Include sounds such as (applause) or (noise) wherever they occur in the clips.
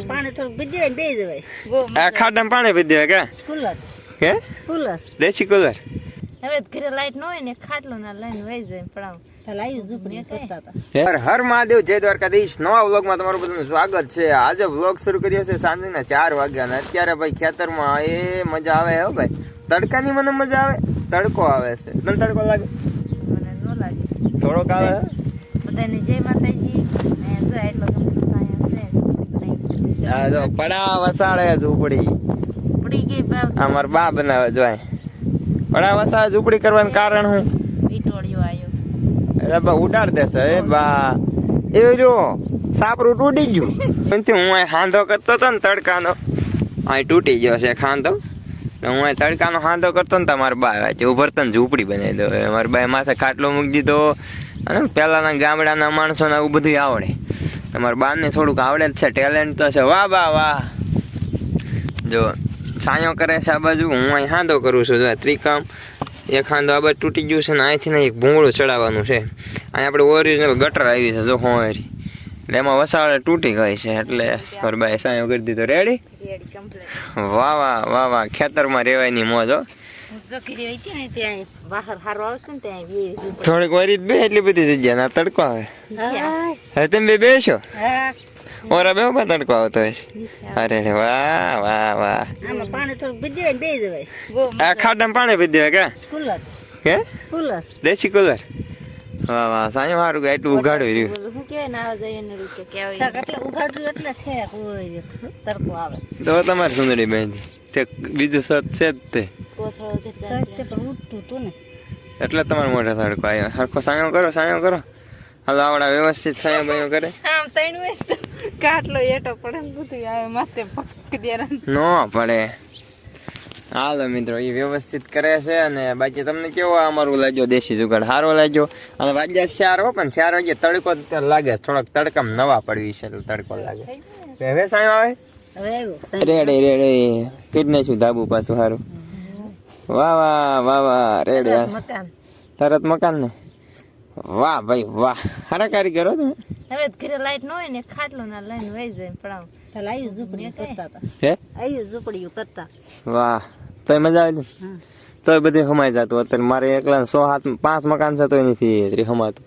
પાણી જવાય. આ ખાડામાં પાણી પી દેવાય કે? કુલર. કે કુલર. દેશી કુલર? હવે ઘરે લાઈટ ન હોય ને ખાટલો ના લઈને વહી જાય પડાવ હર હર મહાદેવ જય દ્વારકાધીશ. નવા વ્લોગમાં તમારું બધું સ્વાગત છે. આજે વ્લોગ શરૂ કર્યો છે સાંજના ચાર વાગ્યાના. અત્યારે ભાઈ ખેતરમાં એ મજા આવે હો ભાઈ. તડકાની મને મજા આવે. તડકો આવે છે. તને તડકો લાગે? મને ન લાગે. થોડોક આવે બધાને જય માતાજી. ને એટલો આ જો પડા વસાડે ઝૂંપડી પડી ગઈ બાપ આ બા બનાવે જોઈ પડા વસાડે ઝૂંપડી કરવાનું કારણ હું વીટોળિયો આવ્યો એટલે બા ઉડાડ દેશે એ બા. એ જો સાપરું તૂટી ગયું. એનથી હું અહીં હાંધો કરતો હતો ને તડકાનો. અહીં તૂટી ગયો છે ખાંધો હું અહીં તડકાનો હાંધો કરતો ને તમારા બા આવ્યા છે ઉભરતા ને ઝૂંપડી બનાવી દો. મારા બાએ માથે ખાટલો મૂકી દીધો. અને પહેલાંના ગામડાના માણસોને આવું બધું આવડે. તમારા બાને થોડુંક આવડે જ છે ટેલેન્ટ તો છે. વાહ વાહ વાહ. જો સાયો કરે છે આ બાજુ હું અહીં હાંધો કરું છું. જો ત્રિકામ એક હાંધો આ બાજુ તૂટી ગયું છે ને અહીંથી ને એક ભૂંગળું ચડાવવાનું છે. અહીં આપણે ઓરિજિનલ ગટર આવી છે જો હોરી. એટલે એમાં વસાડે તૂટી ગઈ છે એટલે ફરબાઈ સાયો કરી દીધો. રેડી રેડી વાહ વાહ વાહ વાહ. ખેતરમાં રહેવાયની મોજ હો. થોડીક વરી બે એટલી બધી જગ્યા ના તડકો આવે. હવે તમે બે બેસો ઓરા બે માં તડકો આવતો હોય અરે રે વાહ વાહ વાહ. પાણી થોડું ભીજી હોય ને જવાય. આ ખાડામાં પાણી ભીજી દેવાય કે કુલર. હે? કુલર. દેશી કુલર? વાહ વાહ સાંજે મારું કે એટલું ઉગાડ્યું રહ્યું. બોલું ને આવા જઈએ ને રૂકે કેવાય એટલે ઉઘાડ્યું એટલે છે કોઈ તડકો આવે. તો તમારે સુંદરી બેન તે બીજું સત છે જ તે. પણ ઉઠતું તું ને. એટલે તમારે મોઢે તડકો આવ્યો. સરખો સાયો કરો સાયો કરો. હાલો આવડા વ્યવસ્થિત સાયો બાયો કરે. આમ તૈણ હોય તો કાટલો એટો પડે બધું આવે માથે પક દેરા નો પડે. હાલો મિત્રો એ વ્યવસ્થિત કરે છે અને બાકી તમને કેવો અમારું લાગ્યો? દેશી જુગાડ સારો લાગ્યો? અને વાગ્યા ચાર હો પણ ચાર વાગે તડકો લાગે. થોડોક તડકામ નવા પડવી છે તડકો લાગે. હવે સાહેબ આવે? રેડે રેડે. કીધને શું ધાબુ પાછું સારું વાહ વાહ વાહ વાહ રેડે તરત મકાન ને? વાહ ભાઈ વાહ. સારા કારીગરો તમે. હવે ઘરે લાઈટ ન હોય ને ખાટલો ના લઈને વહી જાય પડાવ. પેલા આવ્યું ઝૂંપડી કરતા હતા. હે? આવ્યું ઝૂંપડીયું કરતા. વાહ. તો મજા આવી ને? હા તોય બધું હમાઈ જતું. અત્યારે મારે એકલા સો હાથ પાંચ મકાન છે તો નથી હમાતું.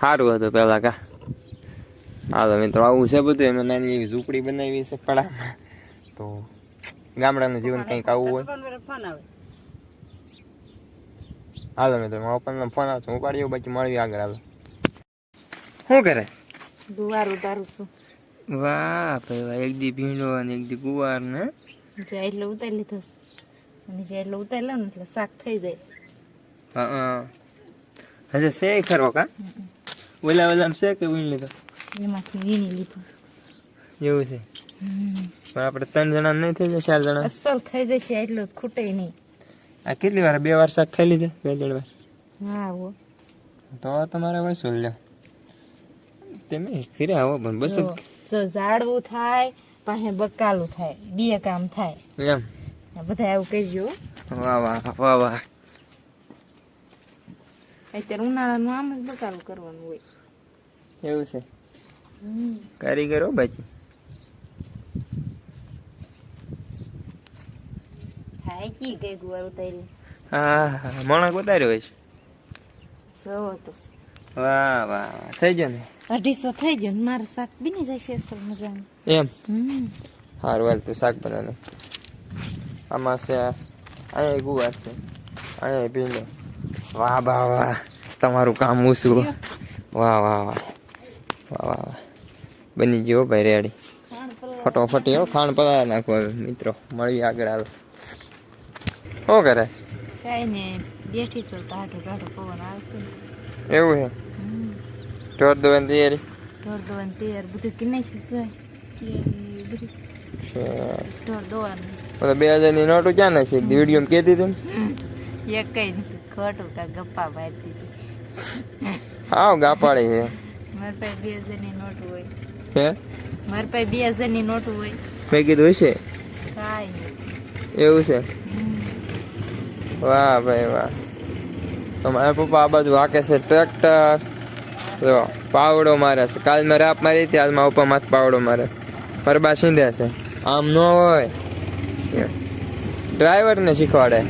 સારું હતું પેલા કા. હાલો મિત્રો આવું છે બધું. એમાં નાની એવી ઝૂંપડી બનાવી છે પડા તો ગામડાનું જીવન કંઈક આવું હોય. હાલો મિત્રો મારા પપ્પાનો ફોન આવશે હું પાડી બાકી મળવી આગળ હાલો. શું કરે? ગુવાર ઉતારું છું. વાહ ભાઈ વાહ. એક દી ભીંડો અને એક દી ગુવાર ને? જે એટલે ઉતારી લીધો અને જે એટલે ઉતારી લો ને એટલે શાક થઈ જાય. હા હજે સે ખરો કા? ઓલા ઓલા છે કે વીણ લીધો? એમાંથી વીણી લીધો. એવું છે. પણ આપણે ત્રણ જણા નહીં થઈ જાય ચાર જણા? અસલ થઈ જશે એટલું ખૂટે નહીં. આ કેટલી વાર? બે વાર શાક ખાઈ લીધા? બે ત્રણ વાર? હા તો તમારે વસૂલ લ્યો? તમે ફીરે આવો પણ બસ જો ઝાડવું થાય પાસે બકાલું થાય. બે કામ થાય. એમ? બધા એવું કહેજો. વાહ વાહ વાહ વાહ. અત્યારે ઉનાળાનું આમ જ બકાલું કરવાનું હોય. એવું છે? કારીગરો બાજી. થાય કી ગુવાર ઉતારી હા મણક ઉતાર્યો છે. સો તો. વાહ વાહ થઈ ગયો ને. અઢીસો થઈ ગયો ને મારે શાક બીની જશે અસલ મજાનું. એમ? હારું હાલ તું શાક બનાવે આમાં છે અહીંયા ગુવાર છે. અહીંયા ભીંડો. વાહ વાહ વાહ તમારું કામ ઓછું વાહ વાહ વાહ વાહ વાહ વાહ. બની ગયો ભાઈ રેડી. ફટોફટી હો ખાણ પલાળ નાખો હવે મિત્રો. મળીએ આગળ આવે શું કરે? કઈ કાંઈ ને બેઠી છો ટાઢો ટાઢો પવન આવશે. એવું છે? ઢોર દોવાની તૈયારી? ઢોર દોવાનું તૈયારી બધું કે નાખ્યું છે? બધું. ઢોર બે હજારની નોટો ક્યાં નાખી? વીડિયો કહેતી હતી ને? એક કઈ ખોટું કા ગપ્પા મારતી હતી. હાવ ગાપાડી છે. મારી પાસે બે હજારની નોટ હોય. હે? મારી પાસે બે હજારની નોટ હોય. મેં કીધું હશે? કાંઈ એવું છે? નહીં વાહ ભાઈ વાહ. તો મારા પપ્પા આ બાજુ હાકે છે ટ્રેક્ટર. પાવડો મારે છે. કાલ મેં રાપ મારી હતી, હાલ મારા પપ્પા પાવડો મારે. પરબા સીંધે છે. આમ ન હોય. ડ્રાઈવરને શીખવાડે.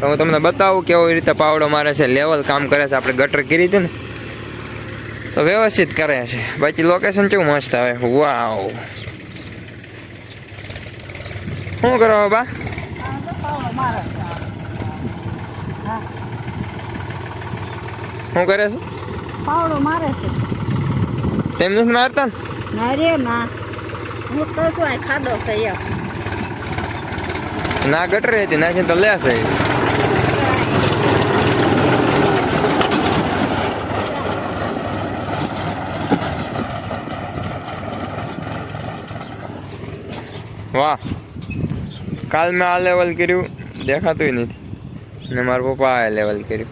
તો હું તમને બતાવું કેવી રીતે પાવડો મારે છે. લેવલ કામ કરે છે. આપણે ગટર કરી હતી ને. તો વ્યવસ્થિત કરે છે. બાકી લોકેશન કેવું મસ્ત આવે. વાવ. શું કરો બા હા શું કરે છે? પાવડો મારે છે. તેમ નથી મારતા? ને ના. રે ના હું તો શું આ ખાડો છે ના ગટર હતી ના છે તો લેશે વાહ. કાલ મેં આ લેવલ કર્યું દેખાતું નથી. ને મારા પપ્પા આ લેવલ કર્યું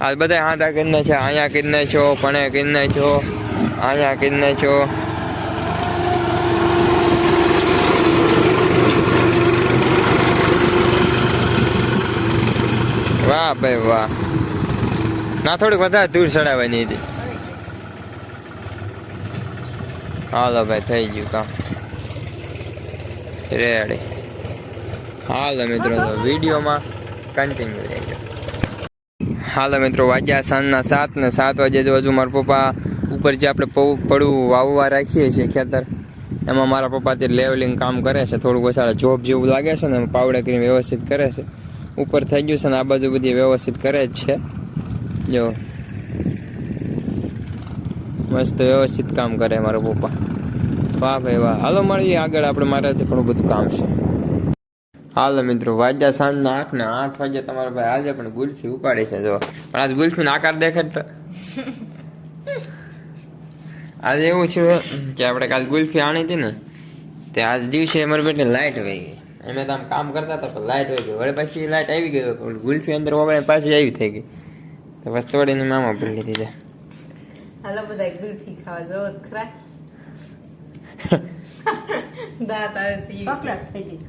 આજ બધા હાથા કરી છે અહીંયા કરી છો પણ કરી છો અહીંયા કરી છો. વાહ ભાઈ વાહ. ના થોડીક વધારે દૂર ચડાવવાની હતી. હાલો ભાઈ થઈ ગયું કામ. રેડી હાલો મિત્રો તો વિડીયોમાં કન્ટિન્યુ રહેજો હાલો મિત્રો, વાગ્યા સાંજના સાત ને સાત વાગે જો હજુ મારા પપ્પા ઉપર જે આપણે પવું, પડવું, વાવવા રાખીએ છીએ ખેતર, એમાં મારા પપ્પા તે લેવલિંગ કામ કરે છે, થોડુંક ઓછા જોબ જેવું લાગે છે ને પાવડા કરીને વ્યવસ્થિત કરે છે. ઉપર થઈ ગયું છે ને, આ બાજુ બધી વ્યવસ્થિત કરે જ છે. જો. મસ્ત વ્યવસ્થિત કામ કરે મારા પપ્પા. વાહ ભાઈ વાહ. હાલો મળીએ આગળ, આપણે મારે ઘણું બધું કામ છે. હાલો મિત્રો વાગ્યા સાંજના આઠ ને આઠ વાગે તમારા ભાઈ આજે પણ ગુલ્ફી ઉપાડી છે જો. પણ આજ ગુલ્ફીનો આકાર દેખાડતા (laughs) આજે એવું છે કે આપણે કાલ ગુલ્ફી આણી હતી ને તે આજ દિવસે અમારી બેટી લાઇટ વહી ગઈ અમે તો આમ કામ કરતા હતા તો લાઇટ વહી ગઈ વળી પછી લાઇટ આવી ગઈ પણ ગુલ્ફી અંદર વગાડે પાછી આવી થઈ ગઈ. તો બસ તોડીને મામા ભૂલી લીધી હાલો બધા ગુલ્ફી ખાવા જવો ખરા? (laughs) (laughs) દાંત આવે છે ચોકલેટ થઈ ગઈ.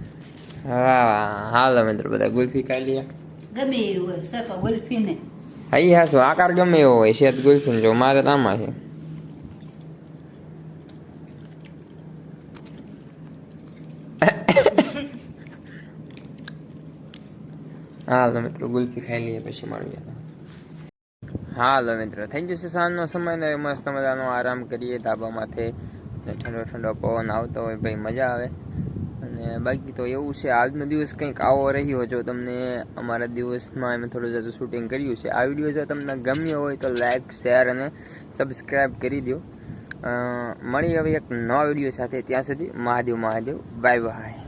વાહ હાલો મિત્રો બધા ગુલ્ફી ખાઈ લઈએ ગમે એવું હોય છે તો ગુલ્ફીને. હા હા શું આકાર ગમે એવો હોય છે ગુલ્ફી જો મારે તો આમાં છે. હાલો મિત્રો ગુલ્ફી ખાઈ લઈએ પછી મળીએ. હાલો મિત્રો થેન્ક યુ સાંજનો સમય ને મસ્ત મજાનો આરામ કરીએ ધાબામાંથી ને ઠંડો ઠંડો પવન આવતો હોય ભાઈ મજા આવે. બાકી તો એવું છે, આજનો દિવસ કંઈક આવો રહ્યો જો તમને અમારા દિવસમાં અમે થોડું જાજુ શૂટિંગ કર્યું છે. આ વીડિયો જો તમને ગમ્યો હોય તો લાઈક શેર અને સબસ્ક્રાઈબ કરી દો મળી હવે એક નવા વીડિયો સાથે. ત્યાં સુધી મહાદેવ મહાદેવ. Bye bye